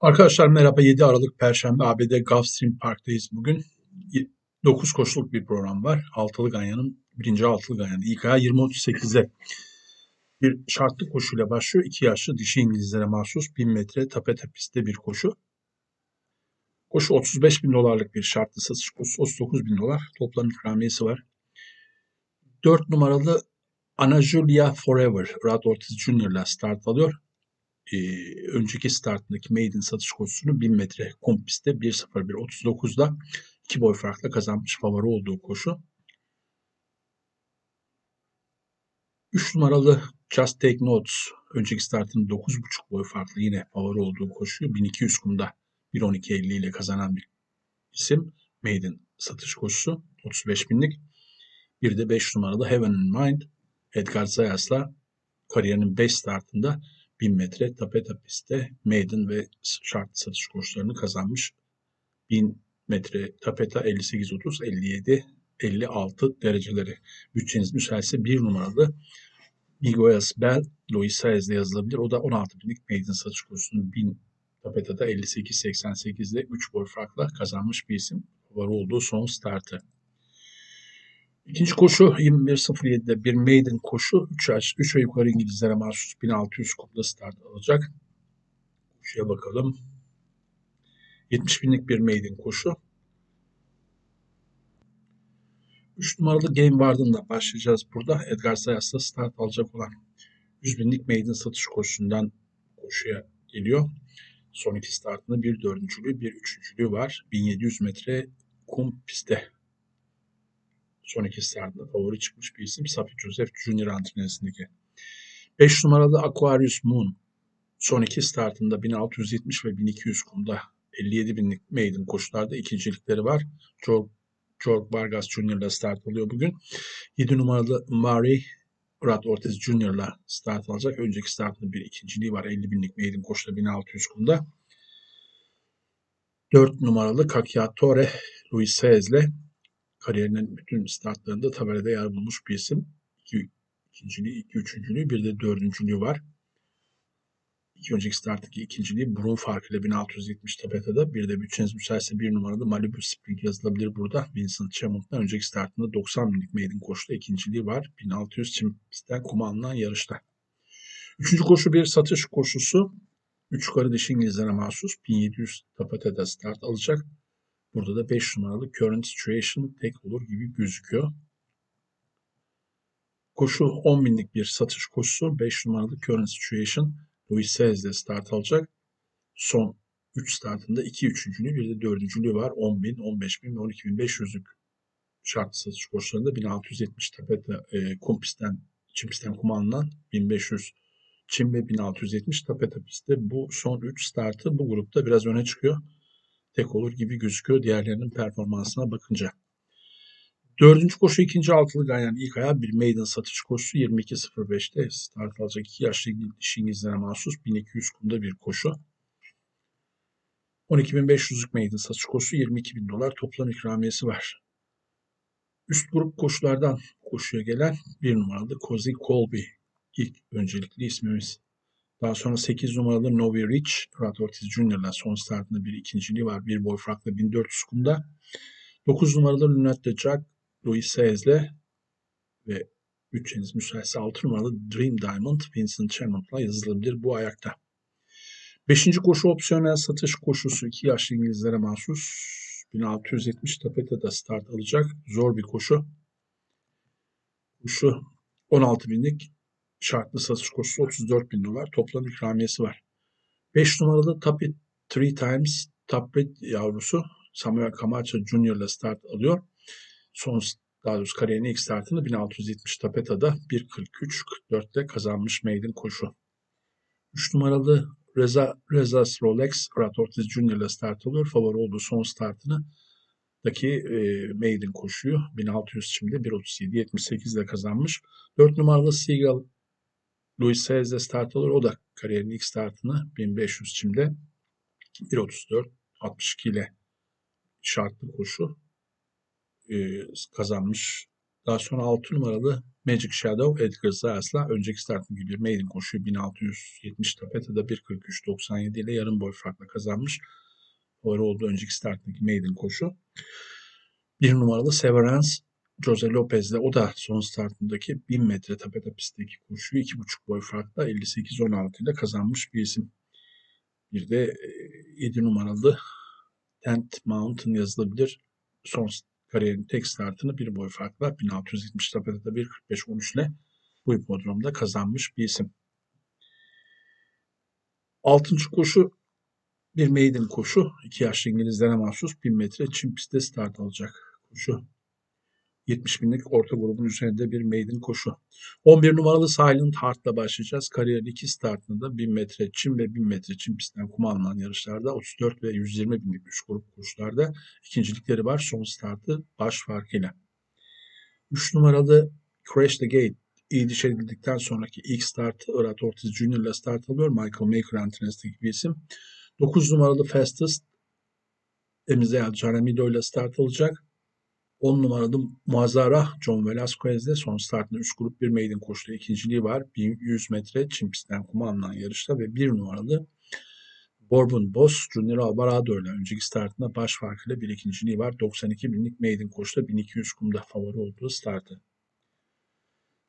Arkadaşlar merhaba 7 Aralık Perşembe ABD Gulfstream Park'tayız bugün. 9 koşuluk bir program var. Altılı Ganyan'ın birinci altılı Ganyan'ın ilk ayağı 20.38'de bir şartlı koşuyla başlıyor. 2 yaşlı dişi İngilizlere mahsus 1000 metre tapete pistte bir koşu. Koşu 35 bin dolarlık bir şartlı satış koşusu. 39 bin dolar toplam ikramiyesi var. 4 numaralı Ana Julia Forever Rad Ortiz Jr. ile start alıyor e, önceki startındaki maiden satış koşusunu 1000 metre kum pistte 1.01.39'da iki boy farkla kazanmış favori olduğu koşu. 3 numaralı Just Take Notes önceki startının 9.5 boy farklı yine favori olduğu koşuyu 1200 kumda 1.12.50 ile kazanan bir isim. Maiden satış koşusu 35 binlik. Bir de 5 numaralı Heaven in Mind Edgar Zayas'la kariyerinin 5 startında 1000 metre tapeta pistte maiden ve şart satış koşularını kazanmış. 1000 metre tapeta 58-30, 57, 56 dereceleri. Bütçeniz müsaitse bir numaralı Miguel Bell, Luis Saez'de yazılabilir. O da 16 binlik maiden satış kursunu 1000 tapetada 58-88'de 3 boy farkla kazanmış bir isim. Var olduğu son startı. İkinci koşu 21.07'de bir maiden koşu. 3 yaş, 3 ay yukarı İngilizlere mahsus 1600 kumda start alacak. Koşuya bakalım. 70 binlik bir maiden koşu. 3 numaralı Game Warden'la başlayacağız burada. Edgar Sayas'ta start alacak olan 100 binlik maiden satış koşusundan koşuya geliyor. Son iki startında bir dördüncülüğü bir üçüncülüğü var. 1700 metre kum pistte Son iki startında favori çıkmış bir isim. Safi Joseph Junior antrenöründeki. 5 numaralı Aquarius Moon son iki startında 1670 ve 1200 kumda 57 binlik maiden koşularda ikincilikleri var. George, George Vargas Jr. ile start alıyor bugün. 7 numaralı Mari Brad Ortiz Jr. ile start alacak. Önceki startında bir ikinciliği var. 50 binlik maiden koşuda 1600 kumda. 4 numaralı Kakiatore Luis Saez ile kariyerinin bütün startlarında tabelada yer bulmuş bir isim. İki, ikinciliği, iki üçüncülüğü, bir de dördüncülüğü var. İki önceki starttaki ikinciliği burun farkıyla 1670 tapetada. Bir de bütçeniz müsaitse bir numaralı Malibu Spring yazılabilir burada. Vincent Chamond'dan önceki startında 90 binlik maiden koşuda ikinciliği var. 1600 çim pistten kuma alınan yarışta. Üçüncü koşu bir satış koşusu. Üç yukarı dişi İngilizlere mahsus 1700 tapetada start alacak. Burada da 5 numaralı current situation tek olur gibi gözüküyor. Koşu 10 binlik bir satış koşusu. 5 numaralı current situation Louis Saez'de start alacak. Son 3 startında 2 üçüncülüğü bir de dördüncülüğü var. 10 bin, 15 bin ve 12 bin 500'lük şart satış koşularında 1670 tepede e, kum pistten, çim pistten kum alınan 1500 çim ve 1670 tapeta pistte. Bu son 3 startı bu grupta biraz öne çıkıyor tek olur gibi gözüküyor diğerlerinin performansına bakınca. Dördüncü koşu ikinci altılı Ganyan ilk ayağı bir maiden satış koşusu 22.05'te start alacak iki yaşlı İngilizlere mahsus 1200 kumda bir koşu. 12.500'lük maiden satış koşusu 22.000 dolar toplam ikramiyesi var. Üst grup koşulardan koşuya gelen bir numaralı Cozy Colby ilk öncelikli ismimiz. Daha sonra 8 numaralı Novi Rich, Rad Ortiz Jr.'la son startında bir ikinciliği var. Bir boy farklı 1400 kumda. 9 numaralı Lunette Jack, Louis Saez'le ve bütçeniz müsaitse 6 numaralı Dream Diamond, Vincent Chalmant'la yazılabilir bu ayakta. Beşinci koşu opsiyonel satış koşusu 2 yaşlı İngilizlere mahsus. 1670 tapetede start alacak. Zor bir koşu. Koşu 16 binlik şartlı satış koşusu 34 bin dolar. Toplam ikramiyesi var. 5 numaralı Tapit 3 Times Tapit yavrusu Samuel Camacho Jr. ile start alıyor. Son daha doğrusu kariyerinin ilk startını 1670 Tapeta'da 1.43-44 ile kazanmış maiden koşu. 3 numaralı Reza, Reza Rolex Rat Ortiz Jr. ile start alıyor. Favori olduğu son startını daki e, maiden koşuyu 1600 şimdi 1.37-78 ile kazanmış. 4 numaralı Seagull Luis Saez'de start alır. O da kariyerinin ilk startını 1500 çimde 1.34 62 ile şartlı koşu e, kazanmış Daha sonra 6 numaralı Magic Shadow Edgar Zayas'la önceki startın gibi bir maiden koşuyu 1670 tapetede 1.43.97 ile yarım boy farkla kazanmış. Favori olduğu önceki startındaki maiden koşu. Bir numaralı Severance Jose Lopez'le o da son startındaki 1000 metre tapeta pistteki koşuyu 2.5 boy farkla 58-16 ile kazanmış bir isim. Bir de 7 numaralı Tent Mountain yazılabilir. Son kariyerin tek startını bir boy farkla 1670 tapetada 1.45-13 ile bu hipodromda kazanmış bir isim. Altıncı koşu bir maiden koşu. iki yaşlı İngilizlere mahsus 1000 metre çim pistte start alacak koşu. 70 binlik orta grubun üzerinde bir maiden koşu. 11 numaralı Silent Heart'la başlayacağız. Kariyer iki startında 1000 metre çim ve 1000 metre çim pistten kum alınan yarışlarda 34 ve 120 binlik üç grup koşularda ikincilikleri var. Son startı baş farkıyla. 3 numaralı Crash the Gate iyi diş edildikten sonraki ilk startı Irat Ortiz Jr. ile start alıyor. Michael Maker antrenisteki bir isim. 9 numaralı Fastest Emizel Jaramido ile start alacak. 10 numaralı Muazzara John Velasquez'de son startında 3 grup bir maiden koştu. ikinciliği var. 1100 metre çim pistten kuma alınan yarışta ve 1 numaralı Bourbon Boss Junior Alvarado ile önceki startında baş farkıyla bir ikinciliği var. 92 binlik maiden koşuda 1200 kumda favori olduğu startı.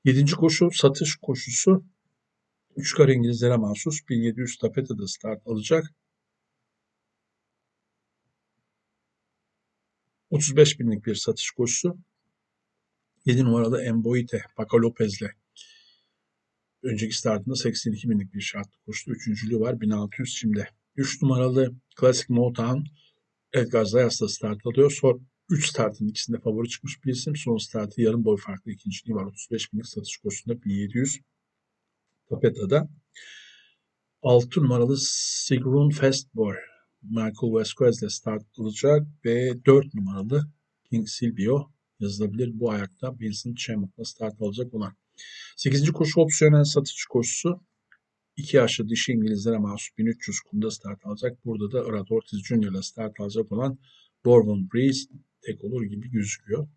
7. koşu satış koşusu 3 kare İngilizlere mahsus 1700 tapetede start alacak. 35 binlik bir satış koşusu. 7 numaralı Emboite Paco Lopez'le önceki startında 82 binlik bir şartlı koştu. Üçüncülüğü var 1600 şimdi. 3 numaralı Classic Motown Edgar Zayas'la start alıyor. Son 3 startın ikisinde favori çıkmış bir isim. Son startı yarım boy farklı ikinciliği var. 35 binlik satış koşusunda 1700. Tapeta'da 6 numaralı Sigrun Fastboy Michael Vasquez'le start alacak ve 4 numaralı King Silvio yazılabilir. Bu ayakta Vincent Chamberlain'la start alacak olan. 8. koşu opsiyonel satış koşusu. 2 yaşlı dişi İngilizlere mahsus 1300 kumda start alacak. Burada da Irad Ortiz Jr. ile start alacak olan Bourbon Breeze tek olur gibi gözüküyor.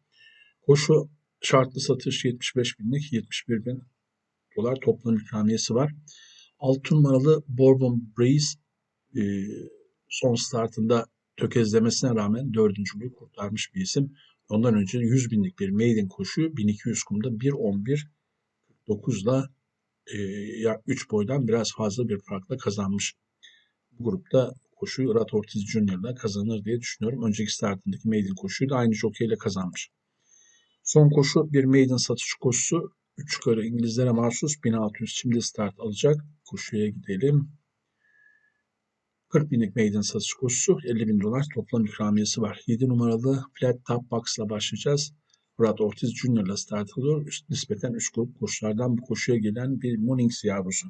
Koşu şartlı satış 75 binlik 71 bin dolar toplam ikramiyesi var. 6 numaralı Bourbon Breeze e, son startında tökezlemesine rağmen dördüncülüğü kurtarmış bir isim. Ondan önce 100 binlik bir maiden koşuyu 1200 kumda 1.11.49'da e, 3 boydan biraz fazla bir farkla kazanmış. Bu grupta koşuyu Rat Ortiz Junior'la kazanır diye düşünüyorum. Önceki startındaki maiden koşuyu da aynı jockey kazanmış. Son koşu bir maiden satış koşusu. 3 yukarı İngilizlere mahsus 1600 şimdi start alacak. Koşuya gidelim. 40 binlik maiden satış koşusu 50 bin dolar toplam ikramiyesi var. 7 numaralı Flat Top Box'la başlayacağız. Brad Ortiz ile start alıyor. Üst, nispeten üst grup koşulardan bu koşuya gelen bir Mornings yavrusu.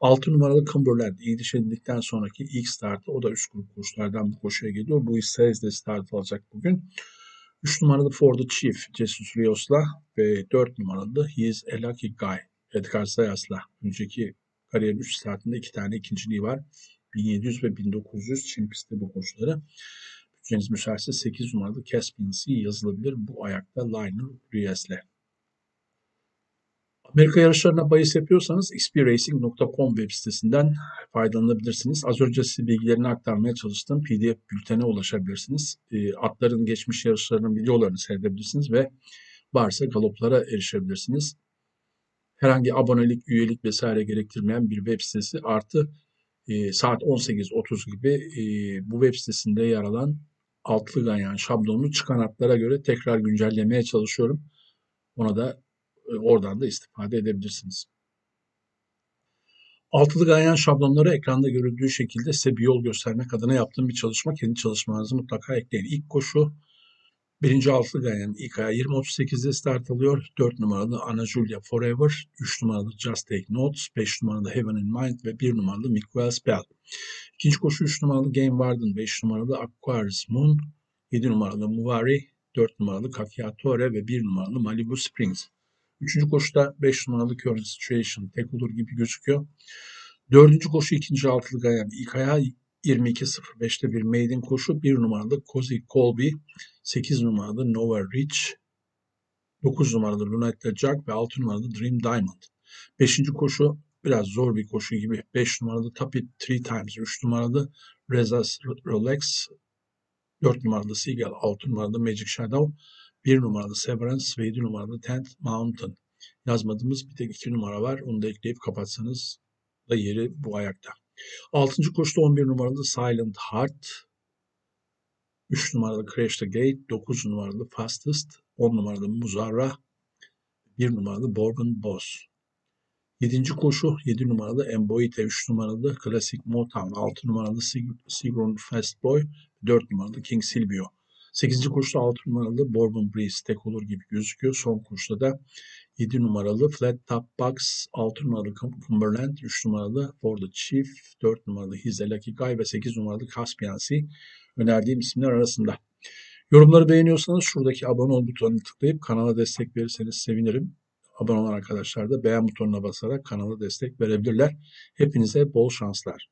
6 numaralı Cumberland iyi dişedildikten sonraki ilk startı o da üst grup koşulardan bu koşuya geliyor. Bu ise de start alacak bugün. 3 numaralı Ford Chief Jesus Rios'la ve 4 numaralı He is a Lucky Guy Edgar Zayas'la önceki kariyerin 3 startında 2 tane ikinciliği var. 1700 ve 1900 Çin pisti bu koşuları. Bütçeniz müsaitse 8 numaralı Caspian Sea yazılabilir bu ayakta Lionel Ries'le. Amerika yarışlarına bahis yapıyorsanız xpracing.com web sitesinden faydalanabilirsiniz. Az önce size bilgilerini aktarmaya çalıştığım PDF bültene ulaşabilirsiniz. E, atların geçmiş yarışlarının videolarını seyredebilirsiniz ve varsa galoplara erişebilirsiniz. Herhangi abonelik, üyelik vesaire gerektirmeyen bir web sitesi artı e, saat 18.30 gibi e, bu web sitesinde yer alan altlı ganyan şablonunu çıkan hatlara göre tekrar güncellemeye çalışıyorum. Ona da e, oradan da istifade edebilirsiniz. Altılı ganyan şablonları ekranda görüldüğü şekilde size bir yol göstermek adına yaptığım bir çalışma. Kendi çalışmanızı mutlaka ekleyin. İlk koşu Birinci altılı ganyan ilk aya 20.38'de start alıyor. 4 numaralı Ana Julia Forever, 3 numaralı Just Take Notes, 5 numaralı Heaven in Mind ve 1 numaralı Miguel Spell. İkinci koşu 3 numaralı Game Warden, 5 numaralı Aquarius Moon, 7 numaralı Muvari, 4 numaralı Kakiatore ve 1 numaralı Malibu Springs. Üçüncü koşuda 5 numaralı Current Situation tek olur gibi gözüküyor. Dördüncü koşu ikinci altılı ganyan ilk ayağı 22.05'te bir maiden koşu. 1 numaralı Cozy Colby, 8 numaralı Nova Rich, 9 numaralı Lunette Jack ve 6 numaralı Dream Diamond. 5. koşu biraz zor bir koşu gibi. 5 numaralı Tap It Three Times, 3 numaralı Rezas Rolex, 4 numaralı Seagull, 6 numaralı Magic Shadow, 1 numaralı Severance ve 7 numaralı Tent Mountain. Yazmadığımız bir tek 2 numara var. Onu da ekleyip kapatsanız da yeri bu ayakta. 6. koşuda 11 numaralı Silent Heart, 3 numaralı Crash the Gate, 9 numaralı Fastest, 10 numaralı Muzarra, 1 numaralı Bourbon Boss. 7. koşu 7 numaralı Emboite, 3 numaralı Classic Motown, 6 numaralı Sig- Sigrun Fast Boy, 4 numaralı King Silvio. 8. koşuda 6 numaralı Bourbon Breeze tek olur gibi gözüküyor. Son koşuda da 7 numaralı Flat Top Box, 6 numaralı Cum- Cumberland, 3 numaralı For the Chief, 4 numaralı His Lucky Guy ve 8 numaralı Caspian Sea önerdiğim isimler arasında. Yorumları beğeniyorsanız şuradaki abone ol butonuna tıklayıp kanala destek verirseniz sevinirim. Abone olan arkadaşlar da beğen butonuna basarak kanala destek verebilirler. Hepinize bol şanslar.